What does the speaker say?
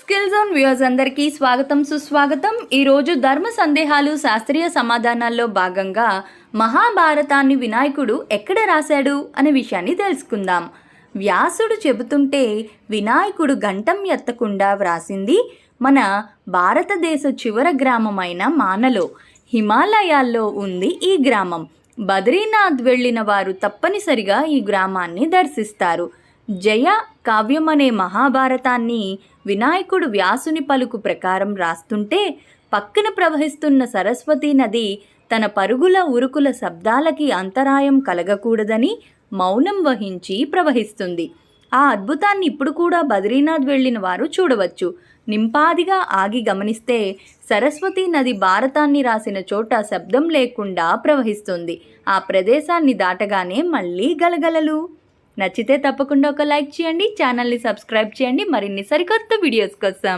Skill zone viewers అందరికీ స్వాగతం సుస్వాగతం. ఈరోజు ధర్మ సందేహాలు శాస్త్రీయ సమాధానాల్లో భాగంగా మహాభారతాన్ని వినాయకుడు ఎక్కడ రాశాడు అనే విషయాన్ని తెలుసుకుందాం. వ్యాసుడు చెబుతుంటే వినాయకుడు గంటం ఎత్తకుండా వ్రాసింది మన భారతదేశ చివర గ్రామమైన మానలో. హిమాలయాల్లో ఉంది ఈ గ్రామం. బద్రీనాథ్ వెళ్ళిన వారు తప్పనిసరిగా ఈ గ్రామాన్ని దర్శిస్తారు. జయ కావ్యం అనే మహాభారతాన్ని వినాయకుడు వ్యాసుని పలుకు ప్రకారం రాస్తుంటే పక్కన ప్రవహిస్తున్న సరస్వతీ నది తన పరుగుల ఉరుకుల శబ్దాలకి అంతరాయం కలగకూడదని మౌనం వహించి ప్రవహిస్తుంది. ఆ అద్భుతాన్ని ఇప్పుడు కూడా బద్రీనాథ్ వెళ్ళిన వారు చూడవచ్చు. నింపాదిగా ఆగి గమనిస్తే సరస్వతీ నది భారతాన్ని రాసిన చోట శబ్దం లేకుండా ప్రవహిస్తుంది. ఆ ప్రదేశాన్ని దాటగానే మళ్ళీ గలగలలు. నచ్చితే తప్పకుండా ఒక లైక్ చేయండి ఛానల్ని సబ్స్క్రైబ్ చేయండి. మరిన్ని సరికొత్త వీడియోస్ కోసం.